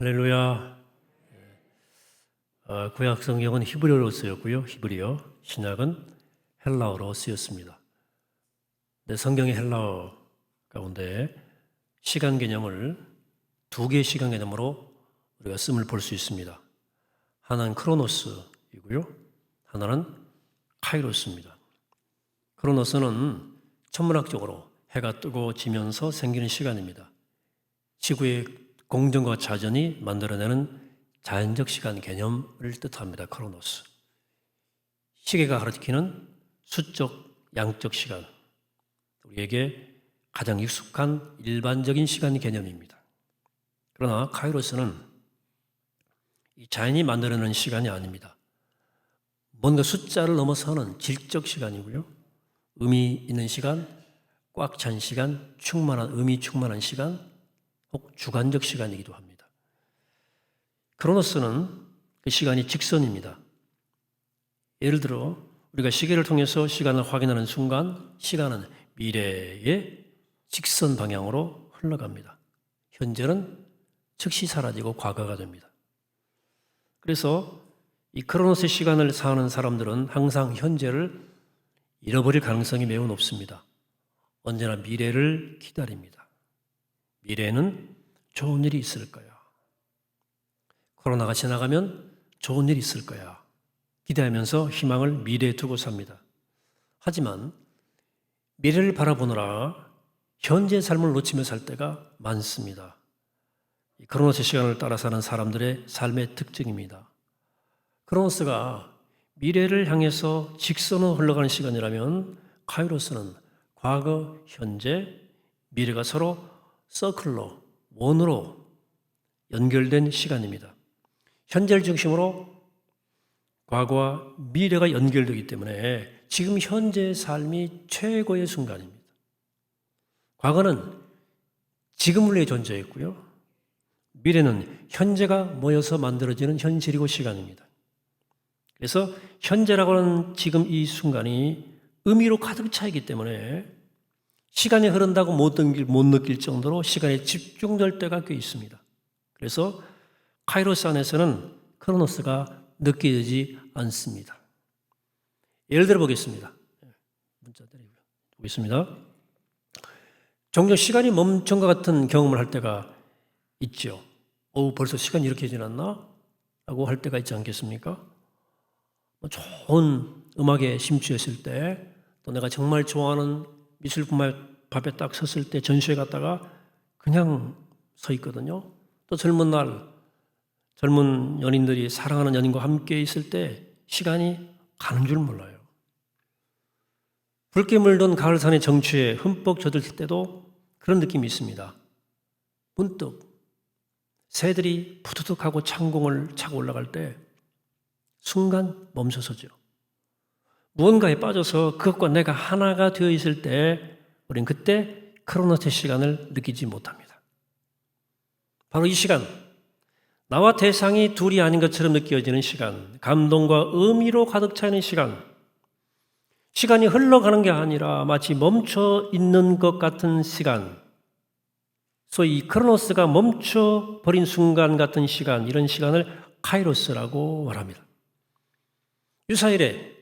할렐루야. 어, 구약 성경은 히브리어로 쓰였고요. 히브리어 신약은 헬라어로 쓰였습니다. 네, 성경의 헬라어 가운데 시간 개념을 두 개의 시간 개념으로 우리가 씀을 볼 수 있습니다. 하나는 크로노스이고요. 하나는 카이로스입니다. 크로노스는 천문학적으로 해가 뜨고 지면서 생기는 시간입니다. 지구의 공정과 자전이 만들어내는 자연적 시간 개념을 뜻합니다. 크로노스. 시계가 가르치는 수적, 양적 시간. 우리에게 가장 익숙한 일반적인 시간 개념입니다. 그러나 카이로스는 이 자연이 만들어내는 시간이 아닙니다. 뭔가 숫자를 넘어서는 질적 시간이고요. 의미 있는 시간, 꽉 찬 시간, 충만한 의미 충만한 시간, 혹 주관적 시간이기도 합니다. 크로노스는 그 시간이 직선입니다. 예를 들어 우리가 시계를 통해서 시간을 확인하는 순간 시간은 미래의 직선 방향으로 흘러갑니다. 현재는 즉시 사라지고 과거가 됩니다. 그래서 이 크로노스 시간을 사는 사람들은 항상 현재를 잃어버릴 가능성이 매우 높습니다. 언제나 미래를 기다립니다. 미래에는 좋은 일이 있을 거야. 코로나가 지나가면 좋은 일이 있을 거야. 기대하면서 희망을 미래에 두고 삽니다. 하지만 미래를 바라보느라 현재 삶을 놓치며 살 때가 많습니다. 크로노스 시간을 따라 사는 사람들의 삶의 특징입니다. 크로노스가 미래를 향해서 직선으로 흘러가는 시간이라면 카이로스는 과거, 현재, 미래가 서로 서클로, 원으로 연결된 시간입니다. 현재를 중심으로 과거와 미래가 연결되기 때문에 지금 현재의 삶이 최고의 순간입니다. 과거는 지금을 위해 존재했고요. 미래는 현재가 모여서 만들어지는 현실이고 시간입니다. 그래서 현재라고 하는 지금 이 순간이 의미로 가득 차 있기 때문에 시간이 흐른다고 못 느낄, 못 느낄 정도로 시간에 집중될 때가 꽤 있습니다. 그래서 카이로스 안에서는 크로노스가 느껴지지 않습니다. 예를 들어 보겠습니다. 문자 드리고요. 보겠습니다. 종종 시간이 멈춘 것 같은 경험을 할 때가 있죠. 어 벌써 시간이 이렇게 지났나? 라고 할 때가 있지 않겠습니까? 뭐 좋은 음악에 심취했을 때, 또 내가 정말 좋아하는 미술품 밥에 딱 섰을 때 전시회 갔다가 그냥 서 있거든요. 또 젊은 날 젊은 연인들이 사랑하는 연인과 함께 있을 때 시간이 가는 줄 몰라요. 붉게 물든 가을산의 정취에 흠뻑 젖을 때도 그런 느낌이 있습니다. 문득 새들이 푸드득하고 창공을 차고 올라갈 때 순간 멈춰서죠. 무언가에 빠져서 그것과 내가 하나가 되어 있을 때 우리는 그때 크로노스 시간을 느끼지 못합니다. 바로 이 시간, 나와 대상이 둘이 아닌 것처럼 느껴지는 시간, 감동과 의미로 가득 차 있는 시간, 시간이 흘러가는 게 아니라 마치 멈춰 있는 것 같은 시간, 소위 크로노스가 멈춰 버린 순간 같은 시간, 이런 시간을 카이로스라고 말합니다. 유사일에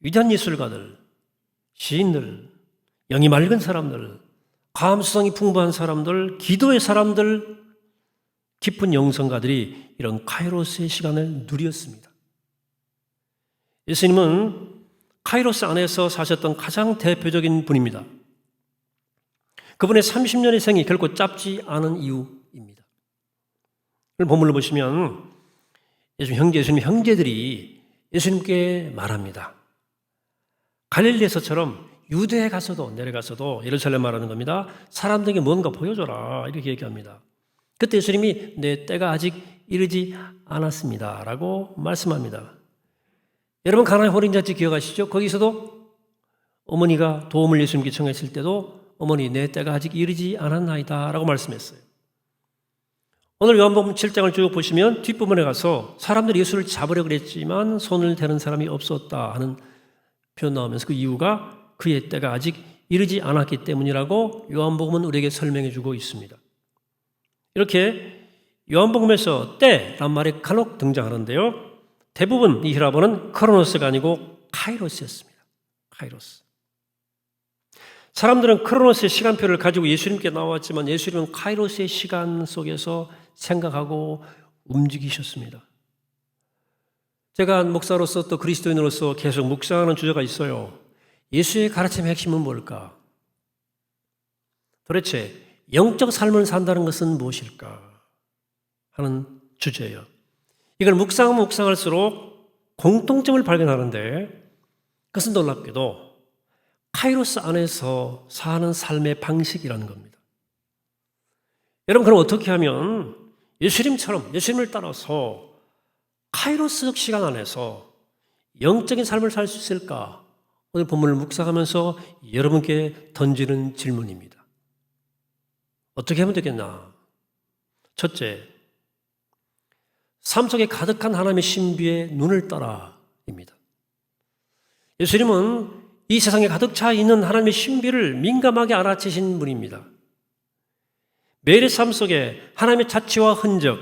위대한 예술가들, 시인들, 영이 맑은 사람들, 감수성이 풍부한 사람들, 기도의 사람들, 깊은 영성가들이 이런 카이로스의 시간을 누렸습니다. 예수님은 카이로스 안에서 사셨던 가장 대표적인 분입니다. 그분의 30년의 생이 결코 짧지 않은 이유입니다. 본문을 보시면 예수님 형제, 예수님 형제들이 예수님께 말합니다. 갈릴리에서처럼 유대에 가서도 내려가서도 예루살렘 말하는 겁니다. 사람들에게 뭔가 보여줘라 이렇게 얘기합니다. 그때 예수님이 내 때가 아직 이르지 않았습니다라고 말씀합니다. 여러분 가나의 호린잔치 기억하시죠? 거기서도 어머니가 도움을 예수님께 청했을 때도 어머니 내 때가 아직 이르지 않았나이다라고 말씀했어요. 오늘 요한복음 7장을 쭉 보시면 뒷부분에 가서 사람들이 예수를 잡으려 그랬지만 손을 대는 사람이 없었다 하는 표현 나오면서 그 이유가 그의 때가 아직 이르지 않았기 때문이라고 요한복음은 우리에게 설명해 주고 있습니다. 이렇게 요한복음에서 때란 말이 간혹 등장하는데요. 대부분 이 히라보는 크로노스가 아니고 카이로스였습니다. 카이로스. 사람들은 크로노스의 시간표를 가지고 예수님께 나왔지만 예수님은 카이로스의 시간 속에서 생각하고 움직이셨습니다. 제가 목사로서 또 그리스도인으로서 계속 묵상하는 주제가 있어요. 예수의 가르침의 핵심은 뭘까? 도대체 영적 삶을 산다는 것은 무엇일까? 하는 주제예요. 이걸 묵상하면 묵상할수록 공통점을 발견하는데 그것은 놀랍게도 카이로스 안에서 사는 삶의 방식이라는 겁니다. 여러분, 그럼 어떻게 하면 예수님처럼 예수님을 따라서 카이로스적 시간 안에서 영적인 삶을 살 수 있을까? 오늘 본문을 묵상하면서 여러분께 던지는 질문입니다. 어떻게 하면 되겠나? 첫째, 삶 속에 가득한 하나님의 신비에 눈을 떠라입니다. 예수님은 이 세상에 가득 차 있는 하나님의 신비를 민감하게 알아채신 분입니다. 매일의 삶 속에 하나님의 자취와 흔적,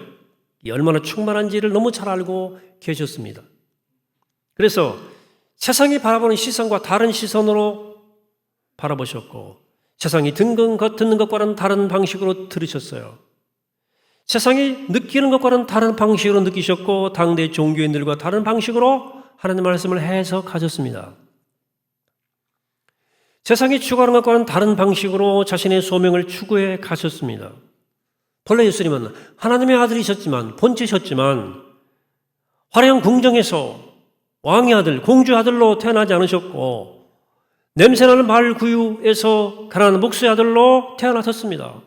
얼마나 충만한지를 너무 잘 알고 계셨습니다. 그래서 세상이 바라보는 시선과 다른 시선으로 바라보셨고, 세상이 것, 듣는 것과는 다른 방식으로 들으셨어요. 세상이 느끼는 것과는 다른 방식으로 느끼셨고, 당대 종교인들과 다른 방식으로 하나님 말씀을 해석하셨습니다. 세상이 추구하는 것과는 다른 방식으로 자신의 소명을 추구해 가셨습니다. 본래 예수님은 하나님의 아들이셨지만, 본체셨지만, 화려한 궁정에서 왕의 아들, 공주 아들로 태어나지 않으셨고, 냄새나는 말 구유에서 가난한 목수의 아들로 태어나셨습니다.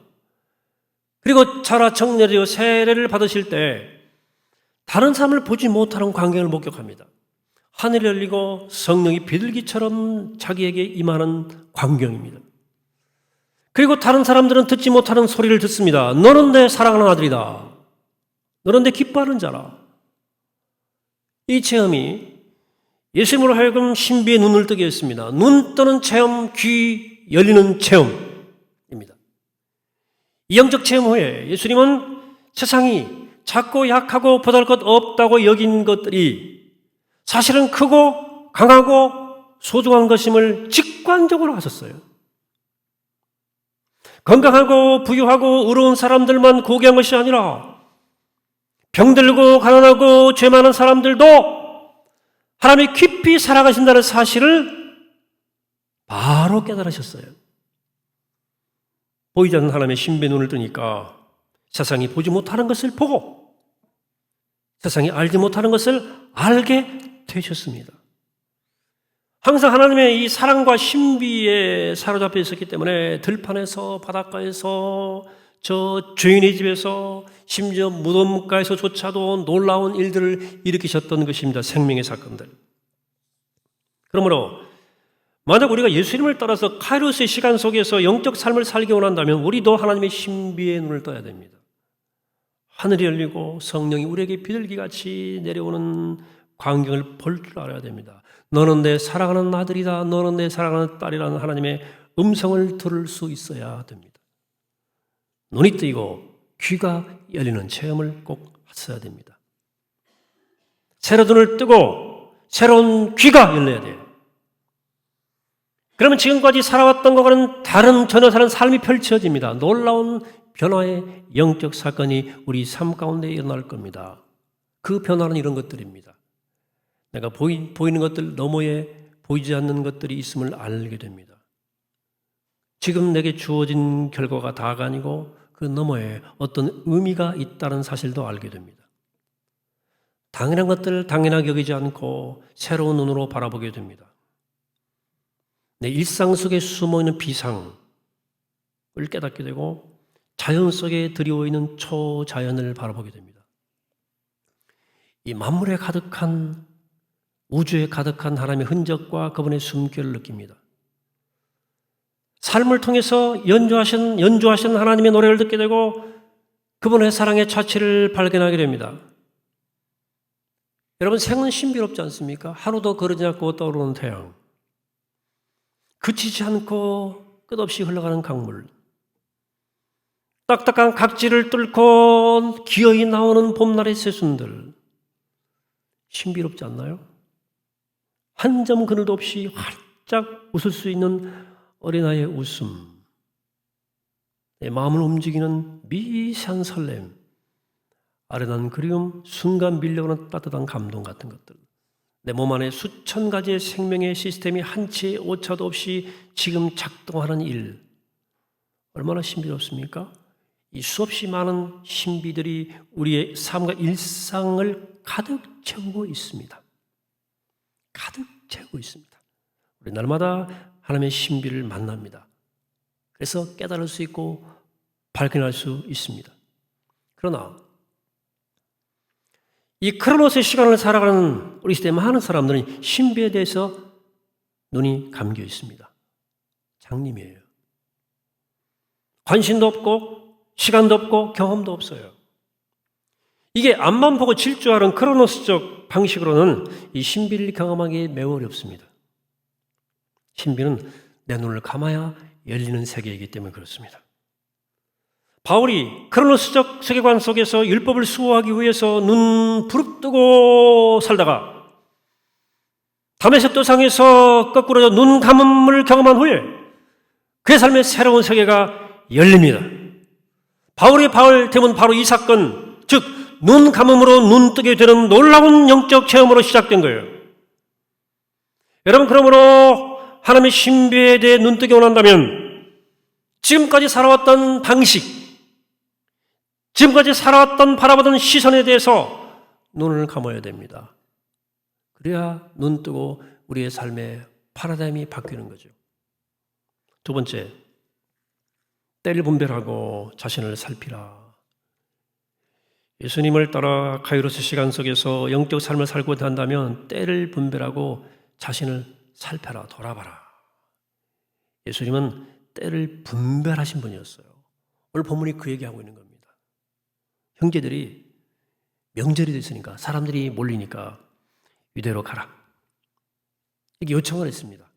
그리고 자라 청내되어 세례를 받으실 때, 다른 사람을 보지 못하는 광경을 목격합니다. 하늘이 열리고 성령이 비둘기처럼 자기에게 임하는 광경입니다. 그리고 다른 사람들은 듣지 못하는 소리를 듣습니다. 너는 내 사랑하는 아들이다. 너는 내 기뻐하는 자라. 이 체험이 예수님으로 하여금 신비의 눈을 뜨게 했습니다. 눈 뜨는 체험, 귀 열리는 체험입니다. 이 영적 체험 후에 예수님은 세상이 작고 약하고 보잘 것 없다고 여긴 것들이 사실은 크고 강하고 소중한 것임을 직관적으로 하셨어요. 건강하고 부유하고 의로운 사람들만 고귀한 것이 아니라 병들고 가난하고 죄 많은 사람들도 하나님이 깊이 살아가신다는 사실을 바로 깨달으셨어요. 보이지 않는 하나님의 신비 눈을 뜨니까 세상이 보지 못하는 것을 보고 세상이 알지 못하는 것을 알게 되셨습니다. 항상 하나님의 이 사랑과 신비에 사로잡혀 있었기 때문에 들판에서 바닷가에서 저 죄인의 집에서 심지어 무덤가에서조차도 놀라운 일들을 일으키셨던 것입니다. 생명의 사건들. 그러므로 만약 우리가 예수님을 따라서 카이로스의 시간 속에서 영적 삶을 살기 원한다면 우리도 하나님의 신비의 눈을 떠야 됩니다. 하늘이 열리고 성령이 우리에게 비둘기같이 내려오는 광경을 볼 줄 알아야 됩니다. 너는 내 사랑하는 아들이다. 너는 내 사랑하는 딸이라는 하나님의 음성을 들을 수 있어야 됩니다. 눈이 뜨이고 귀가 열리는 체험을 꼭 하셔야 됩니다. 새로 눈을 뜨고 새로운 귀가 열려야 돼요. 그러면 지금까지 살아왔던 것과는 다른 전혀 다른 삶이 펼쳐집니다. 놀라운 변화의 영적 사건이 우리 삶 가운데 일어날 겁니다. 그 변화는 이런 것들입니다. 내가 보이, 보이는 것들 너머에 보이지 않는 것들이 있음을 알게 됩니다. 지금 내게 주어진 결과가 다가 아니고 그 너머에 어떤 의미가 있다는 사실도 알게 됩니다. 당연한 것들을 당연하게 여기지 않고 새로운 눈으로 바라보게 됩니다. 내 일상 속에 숨어 있는 비상을 깨닫게 되고 자연 속에 드리워 있는 초자연을 바라보게 됩니다. 이 만물에 가득한 우주에 가득한 하나님의 흔적과 그분의 숨결을 느낍니다. 삶을 통해서 연주하신, 연주하신 하나님의 노래를 듣게 되고 그분의 사랑의 자취를 발견하게 됩니다. 여러분, 생은 신비롭지 않습니까? 하루도 거르지 않고 떠오르는 태양. 그치지 않고 끝없이 흘러가는 강물. 딱딱한 각질을 뚫고 기어이 나오는 봄날의 새순들. 신비롭지 않나요? 한 점 그늘도 없이 활짝 웃을 수 있는 어린아이의 웃음. 내 마음을 움직이는 미세한 설렘. 아련한 그리움, 순간 밀려오는 따뜻한 감동 같은 것들. 내 몸 안에 수천 가지의 생명의 시스템이 한치의 오차도 없이 지금 작동하는 일. 얼마나 신비롭습니까? 이 수없이 많은 신비들이 우리의 삶과 일상을 가득 채우고 있습니다. 가득 채우고 있습니다. 우리 날마다 하나님의 신비를 만납니다. 그래서 깨달을 수 있고 발견할 수 있습니다. 그러나 이 크로노스의 시간을 살아가는 우리 시대 많은 사람들은 신비에 대해서 눈이 감겨 있습니다. 장님이에요. 관심도 없고 시간도 없고 경험도 없어요. 이게 앞만 보고 질주하는 크로노스적 방식으로는 이 신비를 경험하기 매우 어렵습니다. 신비는 내 눈을 감아야 열리는 세계이기 때문에 그렇습니다. 바울이 크로노스적 세계관 속에서 율법을 수호하기 위해서 눈 부릅뜨고 살다가 담에색 도상에서 거꾸로 눈 감음을 경험한 후에 그의 삶의 새로운 세계가 열립니다. 바울이 바울 되면 바로 이 사건, 즉, 눈 감음으로 눈 뜨게 되는 놀라운 영적 체험으로 시작된 거예요. 여러분, 그러므로 하나님의 신비에 대해 눈 뜨게 원한다면 지금까지 살아왔던 방식, 지금까지 살아왔던 바라보던 시선에 대해서 눈을 감아야 됩니다. 그래야 눈 뜨고 우리의 삶의 파라다임이 바뀌는 거죠. 두 번째, 때를 분별하고 자신을 살피라. 예수님을 따라 카이로스 시간 속에서 영적 삶을 살고 한다면 때를 분별하고 자신을 살펴라, 돌아봐라. 예수님은 때를 분별하신 분이었어요. 오늘 본문이 그 얘기하고 있는 겁니다. 형제들이 명절이 됐으니까 사람들이 몰리니까 유대로 가라. 이렇게 요청을 했습니다.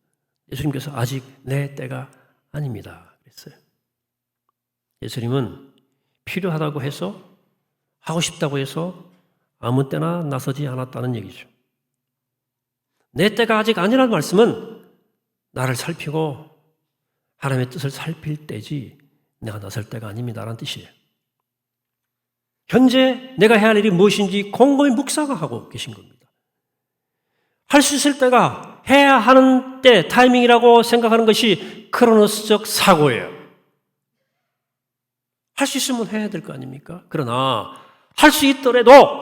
예수님께서 아직 내 때가 아닙니다. 그랬어요. 예수님은 필요하다고 해서 하고 싶다고 해서 아무 때나 나서지 않았다는 얘기죠. 내 때가 아직 아니라는 말씀은 나를 살피고 하나님의 뜻을 살필 때지 내가 나설 때가 아닙니다라는 뜻이에요. 현재 내가 해야 할 일이 무엇인지 곰곰이 묵상하고 계신 겁니다. 할 수 있을 때가 해야 하는 때, 타이밍이라고 생각하는 것이 크로노스적 사고예요. 할 수 있으면 해야 될 거 아닙니까? 그러나 할 수 있더라도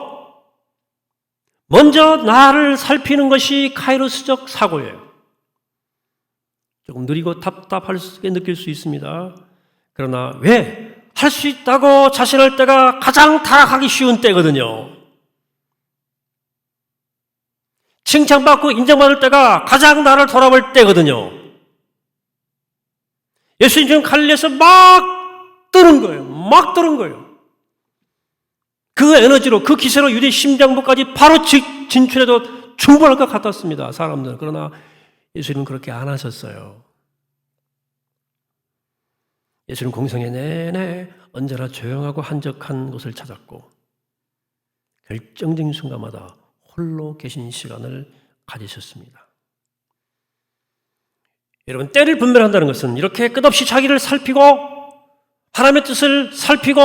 먼저 나를 살피는 것이 카이로스적 사고예요. 조금 느리고 답답하게 느낄 수 있습니다. 그러나 왜? 할 수 있다고 자신할 때가 가장 타락하기 쉬운 때거든요. 칭찬받고 인정받을 때가 가장 나를 돌아볼 때거든요. 예수님 지금 갈릴리에서 막 뜨는 거예요. 막 뜨는 거예요. 그 에너지로 그 기세로 유대 심장부까지 바로 진출해도 충분할 것 같았습니다. 사람들. 그러나 예수님은 그렇게 안 하셨어요. 예수님 공생애 내내 언제나 조용하고 한적한 곳을 찾았고 결정적인 순간마다 홀로 계신 시간을 가지셨습니다. 여러분, 때를 분별한다는 것은 이렇게 끝없이 자기를 살피고 하나님의 뜻을 살피고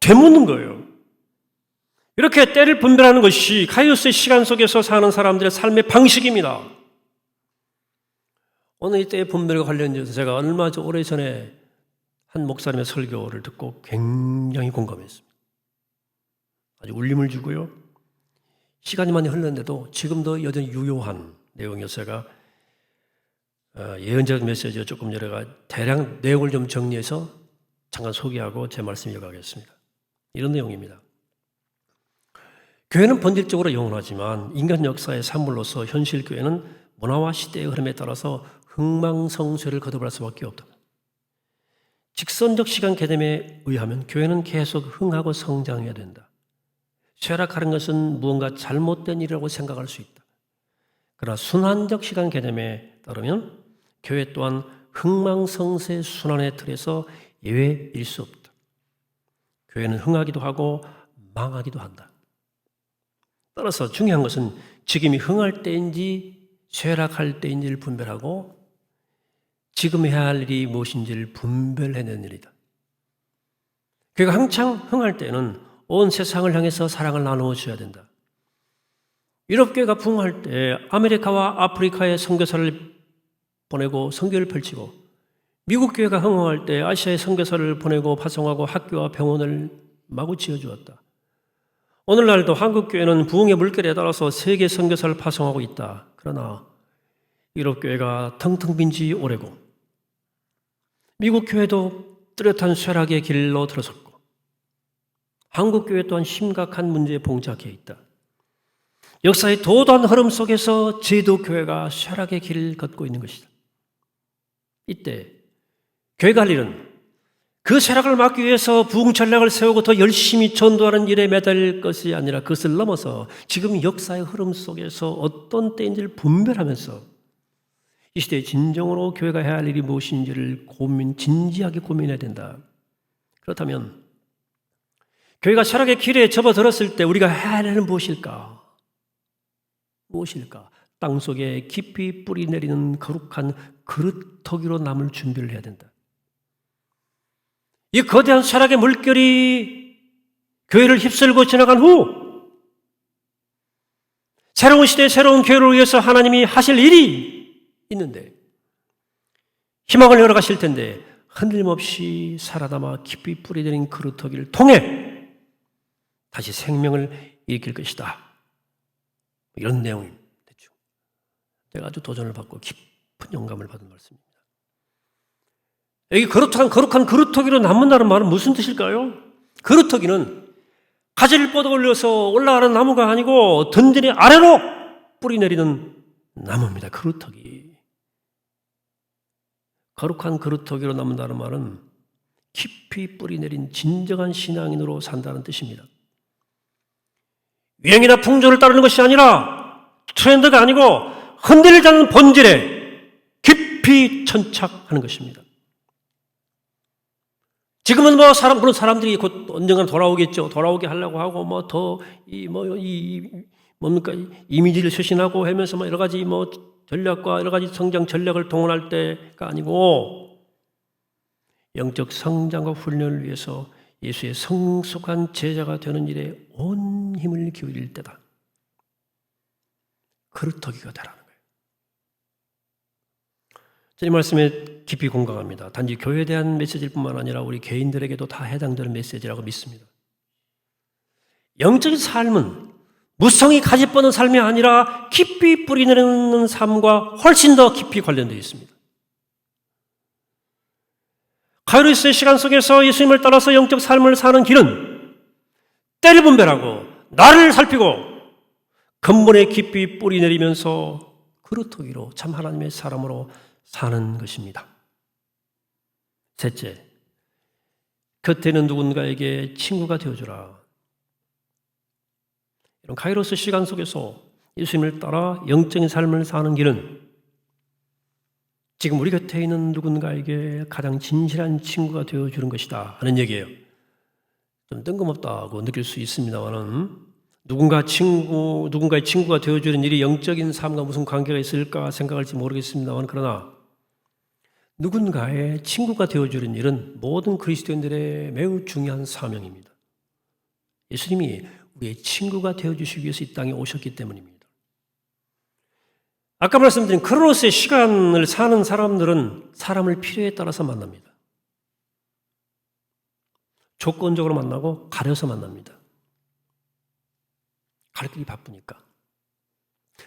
되묻는 거예요. 이렇게 때를 분별하는 것이 카이오스의 시간 속에서 사는 사람들의 삶의 방식입니다. 오늘 이 때의 분별과 관련해서 제가 얼마 오래 전에 한 목사님의 설교를 듣고 굉장히 공감했습니다. 아주 울림을 주고요. 시간이 많이 흘렀는데도 지금도 여전히 유효한 내용이어서 제가 어, 예언적 메시지를 조금 여러가 대량 내용을 좀 정리해서 잠깐 소개하고 제 말씀 이어가겠습니다. 이런 내용입니다. 교회는 본질적으로 영원하지만 인간 역사의 산물로서 현실 교회는 문화와 시대의 흐름에 따라서 흥망성쇠를 거듭할 수밖에 없다. 직선적 시간 개념에 의하면 교회는 계속 흥하고 성장해야 된다. 쇠락하는 것은 무언가 잘못된 일이라고 생각할 수 있다. 그러나 순환적 시간 개념에 따르면 교회 또한 흥망성쇠 순환의 틀에서 예외일 수 없다. 교회는 흥하기도 하고 망하기도 한다. 따라서 중요한 것은 지금이 흥할 때인지 쇠락할 때인지를 분별하고 지금 해야 할 일이 무엇인지를 분별해내는 일이다. 교회가 한창 흥할 때는 온 세상을 향해서 사랑을 나누어 줘야 된다. 유럽교회가 부흥할 때 아메리카와 아프리카에 선교사를 보내고 선교를 펼치고 미국 교회가 흥황할 때 아시아에 선교사를 보내고 파송하고 학교와 병원을 마구 지어주었다. 오늘날도 한국 교회는 부흥의 물결에 따라서 세계 선교사를 파송하고 있다. 그러나 유럽 교회가 텅텅 빈 지 오래고 미국 교회도 뚜렷한 쇠락의 길로 들어섰고 한국 교회 또한 심각한 문제에 봉착해 있다. 역사의 도도한 흐름 속에서 제도 교회가 쇠락의 길을 걷고 있는 것이다. 이때 할 일은 그 쇠락을 막기 위해서 부흥 전략을 세우고 더 열심히 전도하는 일에 매달릴 것이 아니라 그것을 넘어서 지금 역사의 흐름 속에서 어떤 때인지를 분별하면서 이 시대에 진정으로 교회가 해야 할 일이 무엇인지를 고민, 진지하게 고민해야 된다. 그렇다면 교회가 쇠락의 길에 접어들었을 때 우리가 해야 할 일은 무엇일까? 무엇일까? 땅 속에 깊이 뿌리 내리는 거룩한 그릇터기로 남을 준비를 해야 된다. 이 거대한 쇠락의 물결이 교회를 휩쓸고 지나간 후 새로운 시대 새로운 교회를 위해서 하나님이 하실 일이 있는데 희망을 열어가실 텐데 흔들림없이 살아남아 깊이 뿌리내린 그릇터기를 통해 다시 생명을 일으킬 것이다. 이런 내용입니다. 대충. 제가 아주 도전을 받고 깊은 영감을 받은 말씀입니다. 여기 거룩한, 거룩한 그루터기로 남는다는 말은 무슨 뜻일까요? 그루터기는 가지를 뻗어 올려서 올라가는 나무가 아니고 든든히 아래로 뿌리 내리는 나무입니다. 그루터기. 거룩한 그루터기로 남는다는 말은 깊이 뿌리 내린 진정한 신앙인으로 산다는 뜻입니다. 유행이나 풍조를 따르는 것이 아니라 트렌드가 아니고 흔들리지 않는 본질에 깊이 천착하는 것입니다. 지금은 뭐 사람 그런 사람들이 곧 언젠가 돌아오겠죠. 돌아오게 하려고 하고 뭐 더 이뭐이 뭡니까 이미지를 쇄신하고 하면서 뭐 여러 가지 뭐 전략과 여러 가지 성장 전략을 동원할 때가 아니고 영적 성장과 훈련을 위해서 예수의 성숙한 제자가 되는 일에 온 힘을 기울일 때다. 거예요. 저는 이 말씀에 깊이 공감합니다. 단지 교회에 대한 메시지일 뿐만 아니라 우리 개인들에게도 다 해당되는 메시지라고 믿습니다. 영적인 삶은 무성이 가지 뻗는 삶이 아니라 깊이 뿌리내리는 삶과 훨씬 더 깊이 관련되어 있습니다. 카이로스의 시간 속에서 예수님을 따라서 영적 삶을 사는 길은 때를 분별하고 나를 살피고 근본에 깊이 뿌리 내리면서 그루터기로 참 하나님의 사람으로 사는 것입니다. 셋째, 있는 누군가에게 친구가 되어주라. 이런 카이로스 시간 속에서 예수님을 따라 영적인 삶을 사는 길은 지금 우리 곁에 있는 누군가에게 가장 진실한 친구가 되어주는 것이다 하는 얘기예요. 좀 뜬금없다고 느낄 수 있습니다만은 누군가 친구, 누군가의 친구가 되어주는 일이 영적인 삶과 무슨 관계가 있을까 생각할지 모르겠습니다만 그러나 누군가의 친구가 되어주는 일은 모든 그리스도인들의 매우 중요한 사명입니다. 예수님이 우리의 친구가 되어주시기 위해서 이 땅에 오셨기 때문입니다. 아까 말씀드린 크로노스의 시간을 사는 사람들은 사람을 필요에 따라서 만납니다. 조건적으로 만나고 가려서 만납니다. 갈 길이 바쁘니까.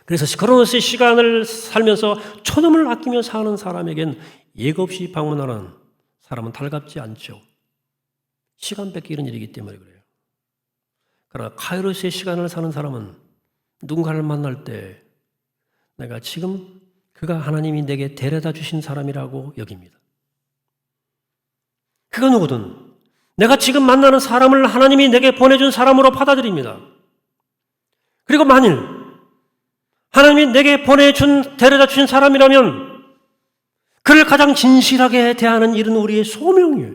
그래서 크로노스의 시간을 살면서 초점을 아끼며 사는 사람에겐 예고 없이 방문하는 사람은 달갑지 않죠. 시간 뺏기는 일이기 때문에 그래요. 그러나 카이로스의 시간을 사는 사람은 누군가를 만날 때 내가 지금 그가 하나님이 내게 데려다 주신 사람이라고 여깁니다. 그가 누구든 내가 지금 만나는 사람을 하나님이 내게 보내준 사람으로 받아들입니다. 그리고 만일 하나님이 내게 보내준, 데려다 주신 사람이라면 그를 가장 진실하게 대하는 일은 우리의 소명이에요.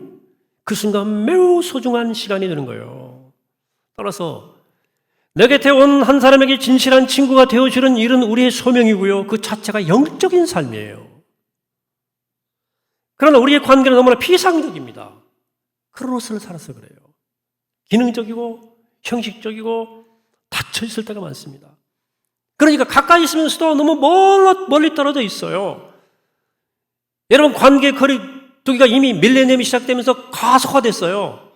그 순간 매우 소중한 시간이 되는 거예요. 따라서 내 곁에 온 한 사람에게 진실한 친구가 되어주는 일은 우리의 소명이고요. 그 자체가 영적인 삶이에요. 그러나 우리의 관계는 너무나 피상적입니다. 옷을 살아서 그래요. 기능적이고 형식적이고 닫혀 있을 때가 많습니다. 그러니까 가까이 있으면서도 너무 멀- 멀리 떨어져 있어요. 여러분 관계 거리두기가 이미 밀레니엄이 시작되면서 가속화됐어요.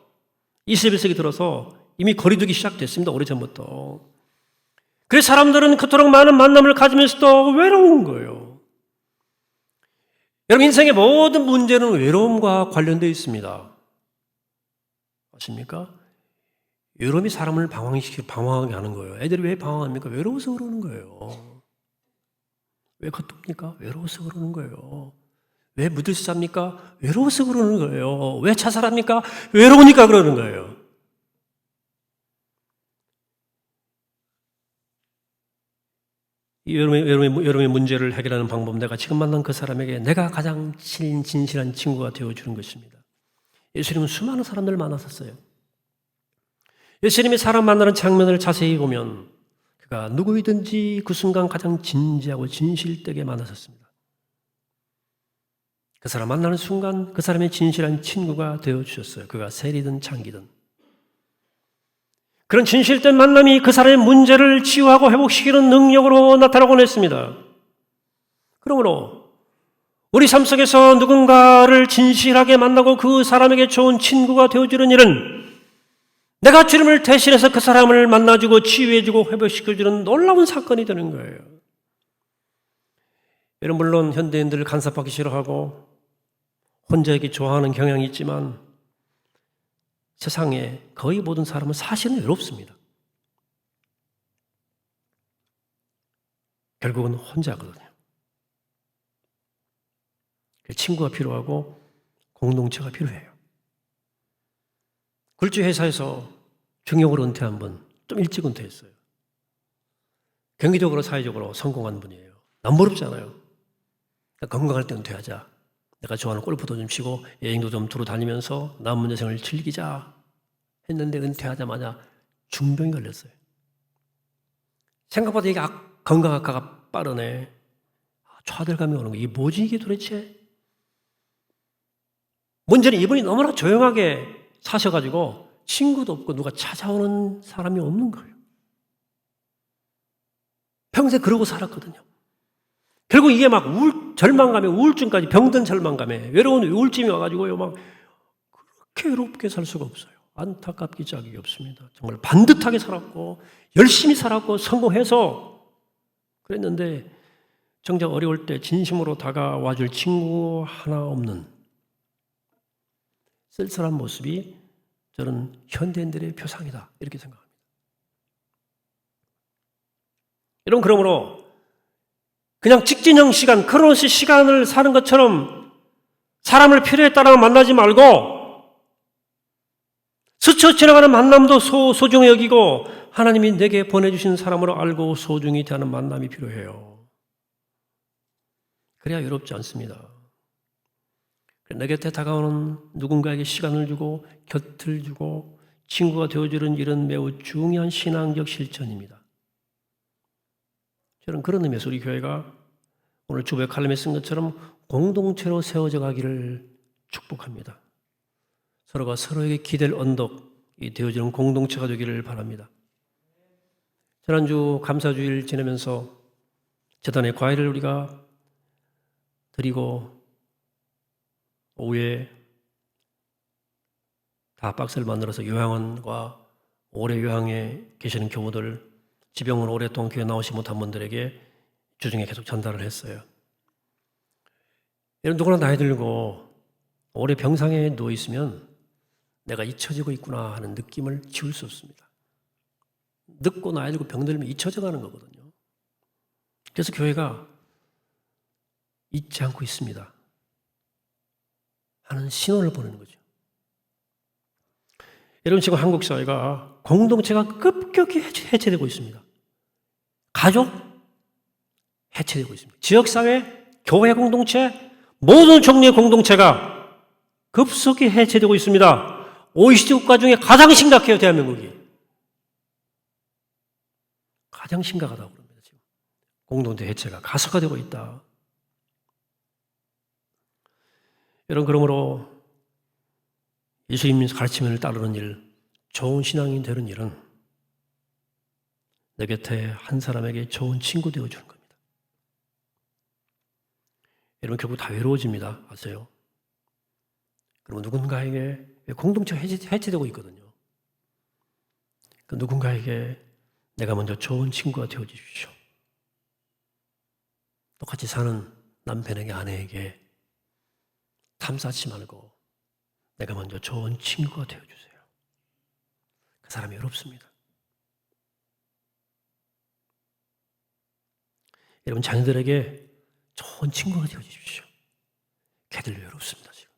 21세기 들어서 이미 거리두기 시작됐습니다. 오래전부터. 그래서 사람들은 그토록 많은 만남을 가지면서도 외로운 거예요. 여러분 인생의 모든 문제는 외로움과 관련되어 있습니다. 아십니까? 외로움이 사람을 방황시키고 방황하게 하는 거예요. 애들이 왜 방황합니까? 외로워서 그러는 거예요. 왜 겉둡니까? 외로워서 그러는 거예요. 왜 무드스 삽니까? 외로워서 그러는 거예요. 왜 자살합니까? 외로우니까 그러는 거예요. 이 여러분의, 여러분의, 여러분의 문제를 해결하는 방법, 내가 지금 만난 그 사람에게 내가 가장 친, 진실한 친구가 되어주는 것입니다. 예수님은 수많은 사람들을 만났었어요. 예수님이 사람 만나는 장면을 자세히 보면 그가 누구이든지 그 순간 가장 진지하고 진실되게 만났었습니다. 그 사람 만나는 순간 그 사람의 진실한 친구가 되어 주셨어요. 그가 세리든 장기든. 그런 진실된 만남이 그 사람의 문제를 치유하고 회복시키는 능력으로 나타나곤 했습니다. 그러므로 우리 삶 속에서 누군가를 진실하게 만나고 그 사람에게 좋은 친구가 되어주는 일은 내가 주님을 대신해서 그 사람을 만나주고 치유해주고 회복시켜주는 놀라운 사건이 되는 거예요. 여러분 물론 현대인들 간섭하기 싫어하고 혼자 있기 좋아하는 경향이 있지만 세상에 거의 모든 사람은 사실은 외롭습니다. 결국은 혼자거든요. 친구가 필요하고 공동체가 필요해요. 굴주 회사에서 중역으로 은퇴한 분, 좀 일찍 은퇴했어요. 경기적으로 사회적으로 성공한 분이에요. 남부럽잖아요. 건강할 때 은퇴하자. 내가 좋아하는 골프도 좀 치고 여행도 좀 두루 다니면서 남은 여생을 즐기자 했는데 은퇴하자마자 중병이 걸렸어요. 생각보다 이게 악- 건강학과가 빠르네. 아, 좌절감이 오는 거. 이게 뭐지 이게 도대체? 문제는 이분이 너무나 조용하게 사셔가지고 친구도 없고 누가 찾아오는 사람이 없는 거예요. 평생 그러고 살았거든요. 결국 이게 막 우울, 절망감에 우울증까지 병든 절망감에 외로운 우울증이 와가지고요, 막 그렇게 외롭게 살 수가 없어요. 안타깝기 짝이 없습니다. 정말 반듯하게 살았고, 열심히 살았고, 성공해서 그랬는데, 정작 어려울 때 진심으로 다가와 줄 친구 하나 없는 쓸쓸한 모습이 저는 현대인들의 표상이다. 이렇게 생각합니다. 여러분, 그러므로 그냥 직진형 시간, 크로노스 시간을 사는 것처럼 사람을 필요에 따라 만나지 말고 스쳐 지나가는 만남도 소, 소중히 여기고 하나님이 내게 보내주신 사람으로 알고 소중히 대하는 만남이 필요해요. 그래야 외롭지 않습니다. 내 곁에 다가오는 누군가에게 시간을 주고 곁을 주고 친구가 되어주는 일은 매우 중요한 신앙적 실천입니다. 저는 그런 의미에서 우리 교회가 오늘 주부의 칼럼에 쓴 것처럼 공동체로 세워져 가기를 축복합니다. 서로가 서로에게 기댈 언덕이 되어지는 공동체가 되기를 바랍니다. 지난주 감사주일 지내면서 재단의 과일을 우리가 드리고 오후에 다 박스를 만들어서 요양원과 오래 요양에 계시는 교우들 지병으로 오랫동안 교회 나오지 못한 분들에게 주중에 계속 전달을 했어요. 여러분 누구나 나이 들고 오래 병상에 누워 있으면 내가 잊혀지고 있구나 하는 느낌을 지울 수 없습니다. 늙고 나이 들고 병들면 잊혀져 가는 거거든요. 그래서 교회가 잊지 않고 있습니다. 하는 신호를 보내는 거죠. 여러분 지금 한국 사회가 공동체가 급격히 해체- 해체되고 있습니다. 가족 해체되고 있습니다. 지역사회, 교회 공동체, 모든 종류의 공동체가 급속히 해체되고 있습니다. OECD 국가 중에 가장 심각해요, 대한민국이. 가장 심각하다고 그럽니다, 지금. 공동체 해체가 가속화되고 있다. 여러분, 그러므로 예수님 가르침을 따르는 일, 좋은 신앙이 되는 일은 내 곁에 한 사람에게 좋은 친구 되어주는 겁니다. 여러분, 결국 다 외로워집니다. 아세요? 그러면 누군가에게 공동체가 해체, 해체 되고 있거든요. 그 누군가에게 내가 먼저 좋은 친구가 되어 주십시오. 똑같이 사는 남편에게 아내에게 탐사치 말고 내가 먼저 좋은 친구가 되어 주세요. 그 사람이 외롭습니다. 여러분 자녀들에게 좋은 친구가 되어 주십시오. 걔들 외롭습니다, 지금.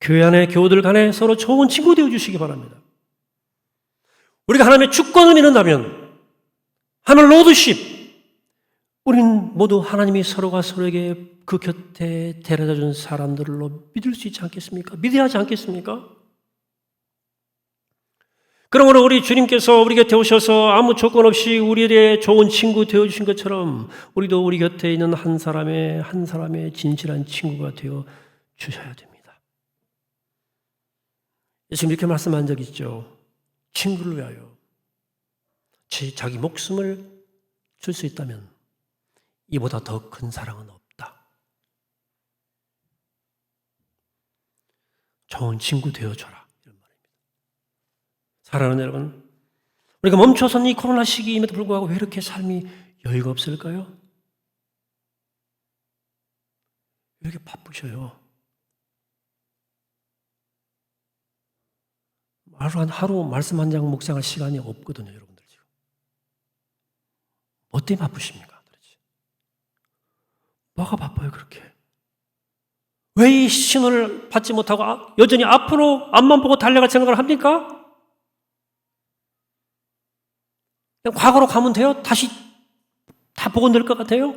교회 안에 교우들 간에 서로 좋은 친구 되어 주시기 바랍니다. 우리가 하나님의 주권을 믿는다면 하늘 로드십 우리는 모두 하나님이 서로가 서로에게 그 곁에 데려다 준 사람들로 믿을 수 있지 않겠습니까? 믿어야 하지 않겠습니까? 그러므로 우리 주님께서 우리 곁에 오셔서 아무 조건 없이 우리의 좋은 친구 되어 주신 것처럼 우리도 우리 곁에 있는 한 사람의 한 사람의 진실한 친구가 되어 주셔야 됩니다. 예수님 이렇게 말씀한 적 있죠. 친구를 위하여 자기 목숨을 줄 수 있다면 이보다 더 큰 사랑은 없다. 좋은 친구 되어줘라. 이런 말입니다. 사랑하는 여러분, 우리가 멈춰선 이 코로나 시기임에도 불구하고 왜 이렇게 삶이 여유가 없을까요? 왜 이렇게 바쁘셔요? 하루 한 하루 말씀 한 장 묵상할 시간이 없거든요, 여러분들 지금. 뭐 때문에 바쁘십니까? 뭐가 바빠요, 그렇게? 왜 이 신호를 받지 못하고 아- 여전히 앞으로 앞만 보고 달려갈 생각을 합니까? 그냥 과거로 가면 돼요? 다시 다늘것 같아요?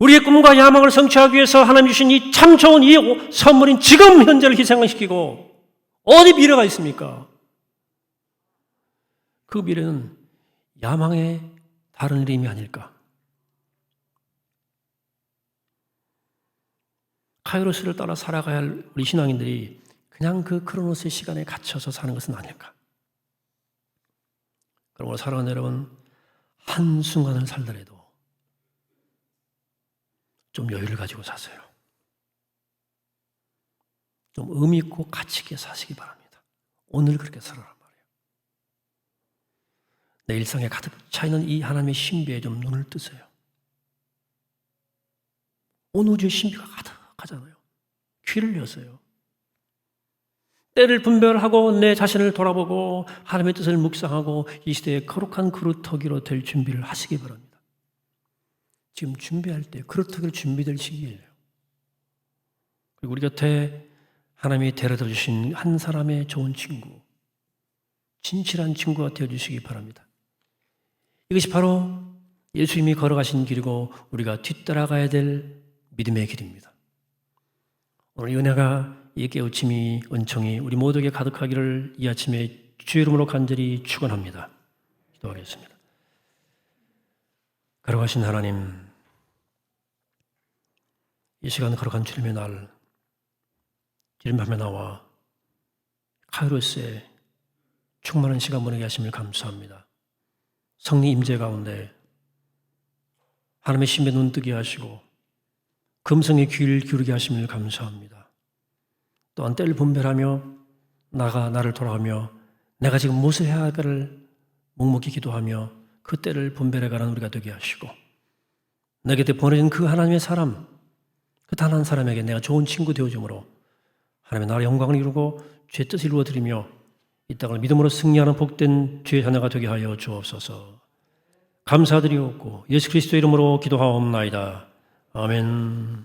우리의 꿈과 야망을 성취하기 위해서 하나님 주신 이 참 좋은 이 선물인 지금 현재를 희생시키고 어디 미래가 있습니까? 그 미래는 야망의 다른 이름이 아닐까? 카이로스를 따라 살아가야 할 우리 신앙인들이 그냥 그 크로노스의 시간에 갇혀서 사는 것은 아닐까? 그러므로 사랑하는 여러분, 한순간을 살더라도 좀 여유를 가지고 사세요. 좀 의미 있고 가치 있게 사시기 바랍니다. 오늘 그렇게 살아란 말이에요. 내 일상에 가득 차 있는 이 하나님의 신비에 좀 눈을 뜨세요. 온 우주의 신비가 가득 하잖아요. 귀를 여세요. 때를 분별하고 내 자신을 돌아보고 하나님의 뜻을 묵상하고 이 시대에 거룩한 그루터기로 될 준비를 하시기 바랍니다. 지금 준비할 때 그루터기를 준비될 시기예요. 그리고 우리 곁에 하나님이 데려다 주신 한 사람의 좋은 친구, 진실한 친구가 되어 주시기 바랍니다. 이것이 바로 예수님이 걸어가신 길이고 우리가 뒤따라가야 될 믿음의 길입니다. 오늘 이 은혜가 이 깨우침이 은총이 우리 모두에게 가득하기를 이 아침에 주의 이름으로 간절히 축원합니다. 기도하겠습니다. 걸어가신 하나님, 이 시간 걸어간 주님의 날 이른밤에 나와 카이로스에 충만한 시간 보내게 하심을 감사합니다. 성리 임재 가운데 하나님의 심에 눈뜨게 하시고 금성의 귀를 기울이게 하심을 감사합니다. 또한 때를 분별하며 나가 나를 돌아가며 내가 지금 무엇을 해야 할까를 묵묵히 기도하며 그 때를 분별해가는 우리가 되게 하시고 내 곁에 보내진 그 하나님의 사람 그 단 한 사람에게 내가 좋은 친구 되어줌으로 하나님의 나라의 영광을 이루고 죄 뜻을 이루어드리며 이 땅을 믿음으로 승리하는 복된 죄의 자녀가 되게 하여 주옵소서. 감사드리옵고 예수 그리스도 이름으로 기도하옵나이다. 아멘.